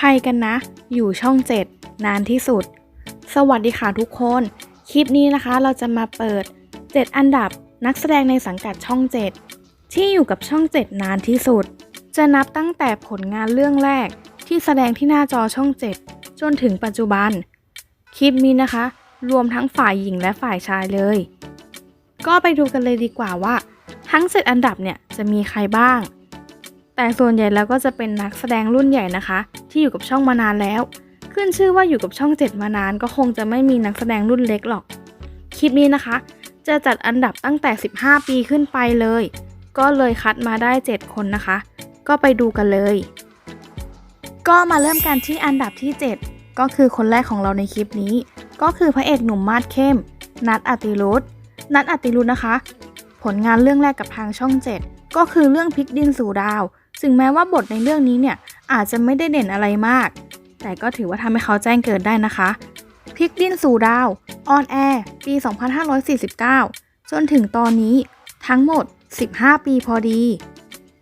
ใครกันนะ อยู่ช่อง 7 นานที่สุด สวัสดีค่ะทุกคน คลิปนี้นะคะเราจะมาเปิด 7 อันดับนักแสดงในสังกัดช่อง 7 ที่อยู่กับช่อง 7 นานที่สุด จะนับตั้งแต่ผลงานเรื่องแรกที่แสดงที่หน้าจอช่อง 7 จนถึงปัจจุบัน คลิปนี้นะคะ รวมทั้งฝ่ายหญิงและฝ่ายชายเลย ก็ไปดูกันเลยดีกว่าว่า ทั้ง 7 อันดับเนี่ยจะมีใครบ้าง แต่ส่วนใหญ่แล้วก็จะเป็นนักแสดงรุ่นใหญ่นะคะ ที่อยู่กับช่องมานานแล้ว ขึ้นชื่อว่าอยู่กับช่อง 7 มานานก็คงจะไม่มีนักแสดงรุ่นเล็กหรอก คลิปนี้นะคะ จะจัดอันดับตั้งแต่ 15 ปีขึ้นไปเลย ก็เลยคัดมาได้ 7 คนนะคะ ก็ไปดูกันเลย ก็มาเริ่มกันที่อันดับที่ 7 ก็คือคนแรกของเราในคลิปนี้ ก็คือพระเอกหนุ่มมาดเข้ม นัทอติรุธนัทอติรุธนะคะ ผลงานเรื่องแรกกับทางช่อง 7 ก็คือเรื่องพลิกดินสู่ดาว ถึงแม้ว่าบทในเรื่องนี้เนี่ยอาจจะไม่ได้เด่นอะไรมาก แต่ก็ถือว่าทำให้เขาแจ้งเกิดได้นะคะพลิกดินสู่ดาวออนแอร์ปี 2549 จนถึงตอนนี้ทั้งหมด 15 ปีพอดี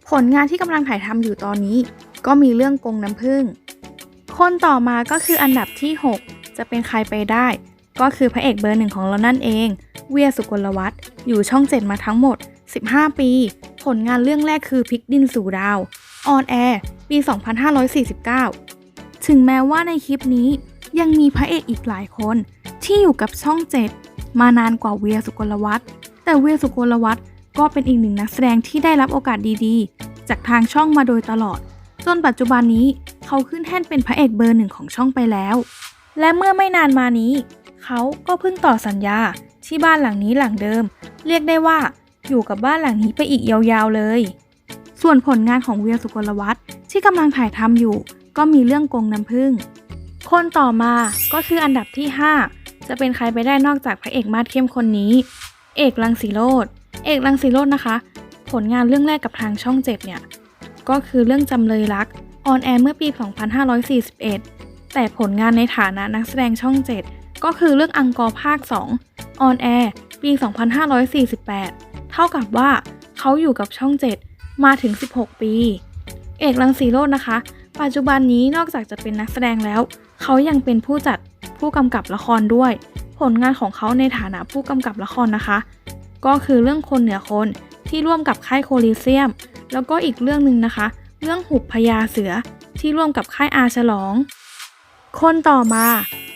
ผลงานที่กำลังถ่ายทำอยู่ตอนนี้ ก็มีเรื่องกงน้ำผึ้งคนต่อมาก็คืออันดับที่ 6 จะเป็นใครไปได้ ก็คือพระเอกเบอร์หนึ่งของเรานั่นเอง เวียสุกลวัฒน์อยู่ช่อง7มาทั้งหมด 15 ปี ผลงานเรื่องแรกคือพลิกดินสู่ดาว ออนแอร์ปี 2549 ถึงแม้ว่าในคลิปนี้ยังมีพระเอกอีกหลายคนที่อยู่กับช่อง 7 มานานกว่าเวียสุกลวัฒน์แต่เวียสุกลวัฒน์ก็เป็นอีกหนึ่งนักแสดงที่ได้รับโอกาสดีๆ จากทางช่องมาโดยตลอด จนปัจจุบันนี้เขาขึ้นแท่นเป็นพระเอกเบอร์หนึ่งของช่องไปแล้ว และเมื่อไม่นานมานี้ เขาก็เพิ่งต่อสัญญาที่บ้านหลังนี้หลังเดิม เรียกได้ว่า อยู่กับบ้านหลังนี้ไปอีกยาวๆเลย ส่วนผลงานของเวียสุกลวัฒน์ที่กำลังถ่ายทำอยู่ ก็มีเรื่องกงน้ำผึ้งคนต่อมาก็คืออันดับที่ 5 จะเป็นใครไปได้นอกจากพระเอกมาดเข้มคนนี้ เอกลังสีโรดเอกลังสีโรดนะคะ ผลงานเรื่องแรกกับทางช่องเจ็ดเนี่ย ก็คือเรื่องจำเลยรัก ออนแอร์เมื่อปี 2541 แต่ผลงานในฐานะนักแสดงช่อง7ก็คือเรื่องอังกอร์ภาค 2 ออนแอร์ปี 2548 เท่ากับว่าเขาอยู่กับช่อง 7 มาถึง 16 ปี เอกลังสีโรจน์นะคะ ปัจจุบันนี้นอกจากจะเป็นนักแสดงแล้ว เขายังเป็นผู้จัดผู้กำกับละครด้วย ผลงานของเขาในฐานะผู้กำกับละครนะคะ ก็คือเรื่องคนเหนือคนที่ร่วมกับค่ายโคลิเซียม แล้วก็อีกเรื่องหนึ่งนะคะ เรื่องหุบพญาเสือที่ร่วมกับค่ายอาฉลอง คนต่อมา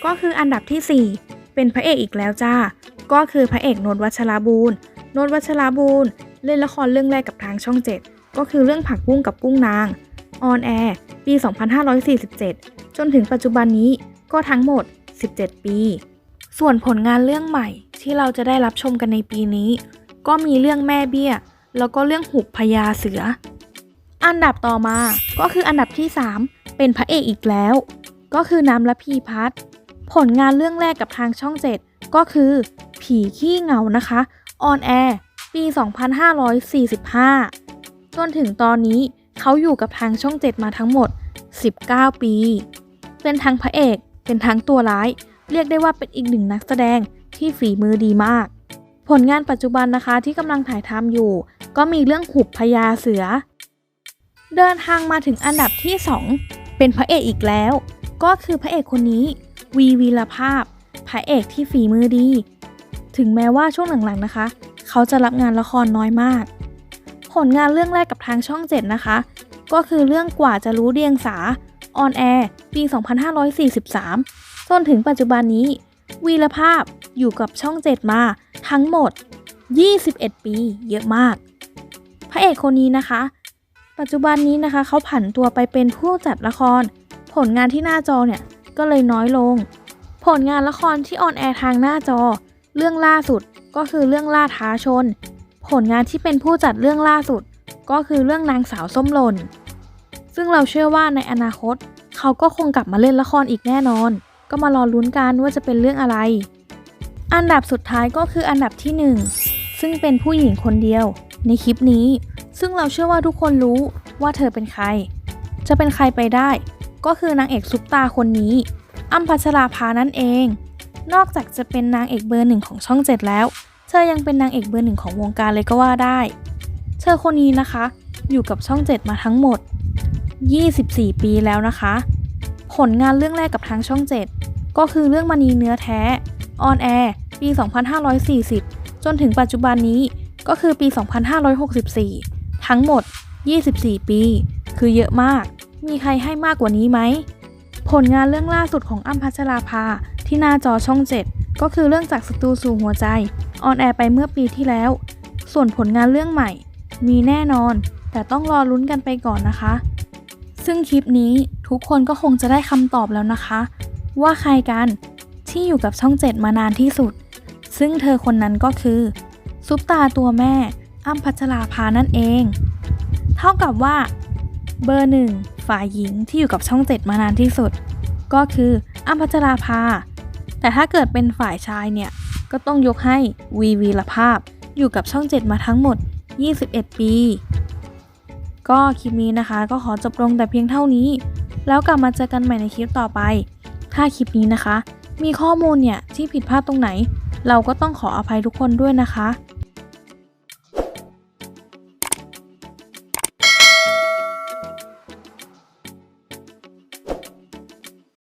ก็คืออันดับทีสี่4 เป็นพระเอกอีกแล้วจ้า ก็คือพระเอกโนนวัชราบูรณ์ นนวัชราบูรณ์เล่นละครเรื่องแรกกับทางช่อง 7 ก็คือเรื่องผักบุ้งกับกุ้งนางออนแอร์ปี 2547 จนถึงปัจจุบันนี้ก็ทั้งหมด 17 ปี ส่วนผลงานเรื่องใหม่ที่เราจะได้รับชมกันในปีนี้ ก็มีเรื่องแม่เบี้ย แล้วก็เรื่องหุบพญาเสือ อันดับต่อมาก็คืออันดับที่ 3 เป็นพระเอกอีกแล้ว ก็คือน้ำละพีพัฒผลงานเรื่องแรกกับทางช่อง 7 ก็คือ ผีขี้เงานะคะ ออนแอร์ปี 2545 จนถึงตอนนี้เขาอยู่กับทางช่อง 7 มาทั้งหมด 19 ปี เป็นทั้งพระเอก เป็นทั้งตัวร้าย เรียกได้ว่าเป็นอีกหนึ่งนักแสดงที่ฝีมือดีมาก ผลงานปัจจุบันนะคะที่กำลังถ่ายทำอยู่ ก็มีเรื่องหุบพญาเสือ เดินทางมาถึงอันดับที่ 2 เป็นพระเอกอีกแล้ว ก็คือพระเอกคนนี้ วีวีรภาพ พระเอกที่ฝีมือดี ถึงแม้ว่าช่วงหลังๆนะคะ เขาจะรับงานละครน้อยมาก ผลงานเรื่องแรกกับทางช่อง7นะคะ ก็คือเรื่องกว่าจะรู้เดียงสาออนแอร์ปี 2543 จนถึงปัจจุบันนี้ วีรภาพอยู่กับช่อง 7 มาทั้งหมด 21 ปีเยอะมาก พระเอกคนนี้นะคะ ปัจจุบันนี้นะคะ เขาผันตัวไปเป็นผู้จัดละคร ผลงานที่หน้าจอเนี่ย ก็เลยน้อยลง ผลงานละครที่ออนแอร์ทางหน้าจอ เรื่องล่าสุดก็คือเรื่องล่าท้าชน ผลงานที่เป็นผู้จัดเรื่องล่าสุด ก็คือเรื่องนางสาวส้มหล่น ซึ่งเราเชื่อว่าในอนาคต เขาก็คงกลับมาเล่นละครอีกแน่นอน ก็มารอลุ้นกันว่าจะเป็นเรื่องอะไร อันดับสุดท้ายก็คืออันดับที่หนึ่งซึ่งเป็นผู้หญิงคนเดียว ในคลิปนี้ ซึ่งเราเชื่อว่าทุกคนรู้ว่าเธอเป็นใคร จะเป็นใครไปได้ ก็คือนางเอกซุปตาคนนี้อ้ำพัชราภานั่นเอง นอกจากจะเป็นนางเอกเบอร์หนึ่งของช่องเจ็ดแล้ว เธอยังเป็นนางเอกเบอร์หนึ่งของวงการเลยก็ว่าได้ เธอคนนี้นะคะ อยู่กับช่องเจ็ดมาทั้งหมด 24 ปีแล้วนะคะ ผลงานเรื่องแรกกับทางช่อง7ก็คือเรื่องมณีเนื้อแท้ออนแอร์ปี 2540 จนถึงปัจจุบันนี้ก็คือปี 2564 ทั้งหมด 24 ปี คือเยอะมาก มีใครให้มากกว่านี้ไหม ผลงานเรื่องล่าสุดของอ้ำพัชราภา ที่หน้าจอช่อง 7 ก็คือเรื่องจากสตูสู่หัวใจ ออนแอร์ไปเมื่อปีที่แล้ว ส่วนผลงานเรื่องใหม่ มีแน่นอน แต่ต้องรอลุ้นกันไปก่อนนะคะ ซึ่งคลิปนี้ทุกคนก็คงจะได้คำตอบแล้วนะคะ ว่าใครกันที่อยู่กับช่อง 7 มานานที่สุด ซึ่งเธอคนนั้นก็คือ ซุปตาตัวแม่อ้ำพัชราภานั่นเอง เท่ากับว่า เบอร์หนึ่งฝ่ายหญิงที่อยู่กับช่อง 7 มานานที่สุด ก็คืออ้ำพัชราภา แต่ถ้าเกิดเป็นฝ่ายชายเนี่ย ก็ต้องยกให้วีวีละภาพ อยู่กับช่อง 7 มาทั้งหมด 21 ปี ก็คลิปนี้นะคะ ก็ขอจบลงแต่เพียงเท่านี้ แล้วกลับมาเจอกันใหม่ในคลิปต่อไป ถ้าคลิปนี้นะคะ มีข้อมูลเนี่ยที่ผิดพลาดตรงไหน เราก็ต้องขออภัยทุกคนด้วยนะคะ